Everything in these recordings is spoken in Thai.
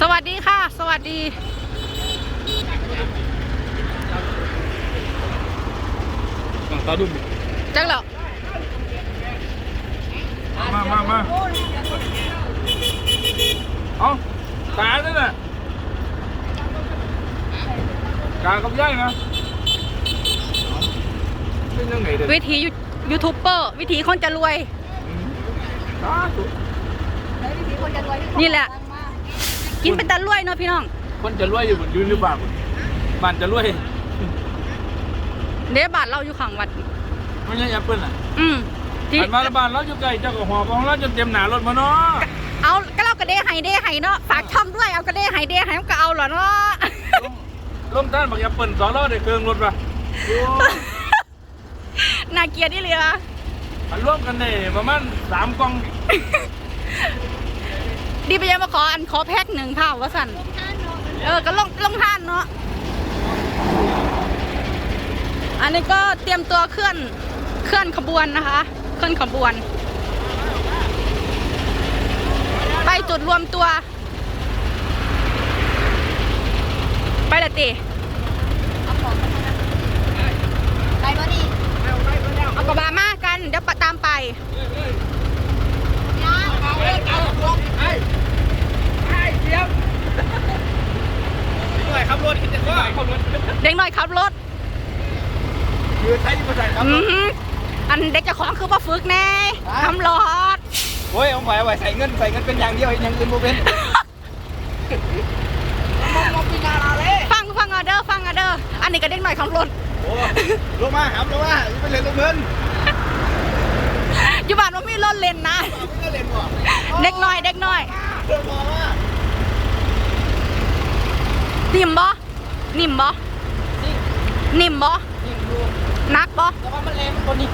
สวัสดีค่ะ สวัสดี ตาดุมจังเหรอมามามาเอาตาเนี่ยนะกากับย่ายนะเป็นยังไงเด็กวิธียูยูทูบเบอร์วิธีคนจะรวยตาดุนี่แหละกิ นเป็นตะรวยเนาะพี่น้อง คนจะรวยอยู่บนยืนหรือเปล่าบ้านจะรวยเดบาทเราอยู่ข้างวัด ไม่ใช่แอปเปิ้ลอะอืมที่บ้านมาละบ้านเราอยู่ไกลเจ้าก็หอบของเราจนเต็มหนารถมาเนาะเอาก็เรากระเดไห้เดไห้เนาะฝากช่องด้วยเอากระเดไห้เดไห้มันก็เอาเหรอเนาะลงลงท่านบักแอปเปิ้ลสองล้อได้เครื่องรถป่ะโอ้น่าเกลียดนี่เลยอะอันร่วมกันได้ประมาณสามกล่อง ดีไปยังมาขออันขอแพ็คหนึ่งค่ะว่าสันเออก็ลงลงทานเนาะอันนี้ก็เตรียมตัวเคลื่อนเคลื่อนขบวนนะคะ เคลื่อนขบวน ไปจุดรวมตัว ไปละติไปบ่ดีเอากระบะมากัน เดี๋ยวปะตามไป ขับรถกินจะขับรถ เด็กน้อยขับรถคือใช้ภาษาขับอืรอถหืออันเด็กจะของคือว่าฝึกแน่ทำรอดโอ้ยเอาไปเอาไปใส่เงินใส่เงินเป็นอย่างเดียวอย่างอื่นโมเป็นฟังฟังออเดอร์ฟังออเดอร์อันนี้ก็เด็กหน่อยขับรถโอ้ลงมาครับลงมาไปเล่นลงเงิน นว่ามีรถเลนนะไม่เล่นหรอกเด็กน้อย เด็กน้อยเรื่องมองว่านิ่มบ่นิ่มบ่นิ่มบ่ยิงดูนักบ่แต่ว่ามันแรงมันคนนี้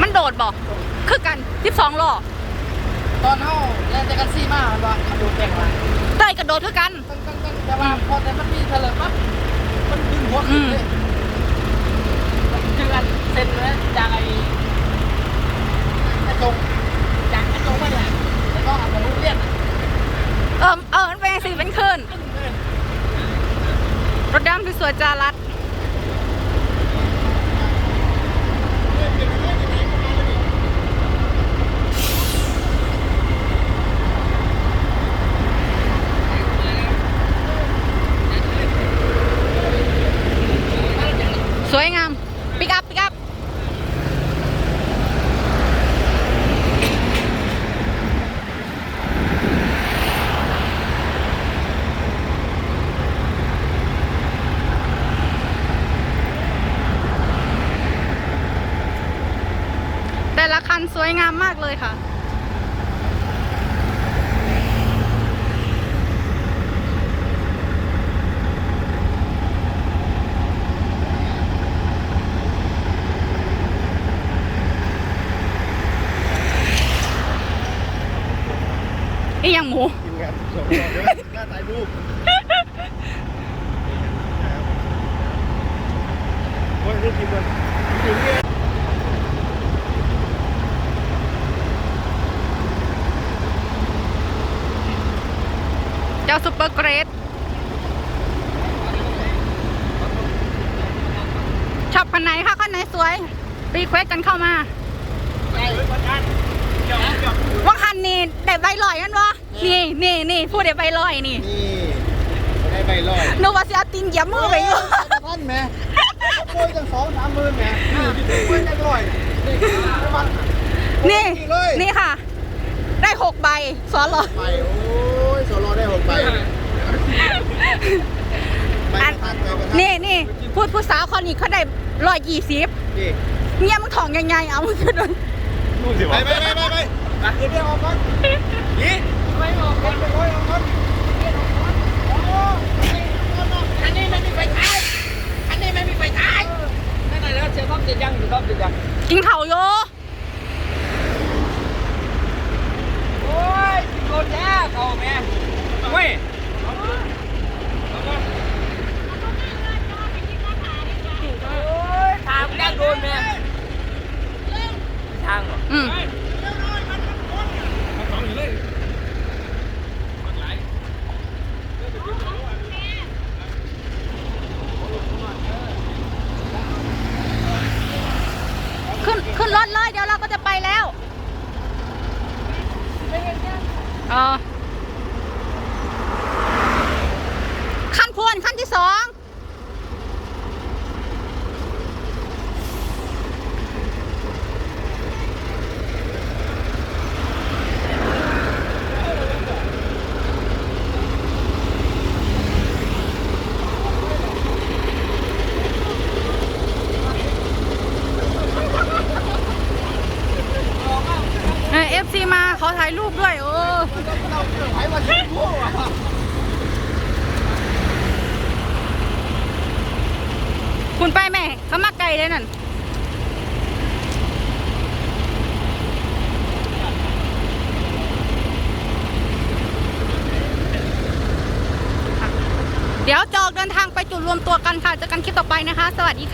มันโดดบ่คือกัน12ล้อตอนเฮาแรงแต่กันซี่มากมันว่ามันดูแข็งละเต้ยกระโดดคือกัน ตั้งตั้งตั้งแต่ว่าพอแต่มันมีเถลิงปั๊บมันดึงหัวขึ้นเลยจึงอันเซ็นเลยจากไอ้ กระจงจากกระจงมาเนี่ยแล้วก็เอาไปลูกเรียนเออเออมันเป็นสิเป็นคืนรถดำที่สวยจารัดสวยงาม ปิกอัพ ปิกอัพ แต่ละคัน สวยงามมากเลยค่ะ อีหยังหมูกินกันสองคนเดี๋ยวหน้าตายรูปโอ้ยรูปกินกันกินเนี่ จ้าซุปเปอร์เกรดชอบคันไหนคะคันไหนสวยรีเควสกันเข้ามาว่าคันนี้ได้ใบลอยกันวะนี่นี่นี่พูดได้ใบลอยนี่นี่ได้ใบลอยนึกว่าสิเอาตีนเหยียบมือไปอยู่พันแม่โอ้ยจังสองสามหมื่นแม่โอ้ยจังลอยนี่มันนี่เลยนี่ค่ะ ได้หกใบสอนเหรอไปโอ้ยโซโลได้หกใบใบอันพันใบประทัดนี่นี่พูดผู้สาวคนนี้เขาได้ร้อยยี่สิบนี่เมียมึงถ่องยังไงเอามึงขึ้นมาไปไปไปไปไปเดี๋ยวเดี๋ยวออกก่อนยี่ไปออกก่อนไปออกก่อนอันนี้ไม่มีไฟท้ายอันนี้ไม่มีไฟท้ายนั่นไหนแล้วเสียท็อปเสียยังอยู่ท็อปเสียยังกินเข่าวโย ขึ้นขึ้นรถเลยเดี๋ยวเราก็จะไปแล้วอ๋อขั้นควรขั้นที่สอง คุณไปแม่เขามาไกลเลยนั่นเดี๋ยวจะออกเดินทางไปจุดรวมตัวกันค่ะเจอกันคลิปต่อไปนะคะ สวัสดีค่ะ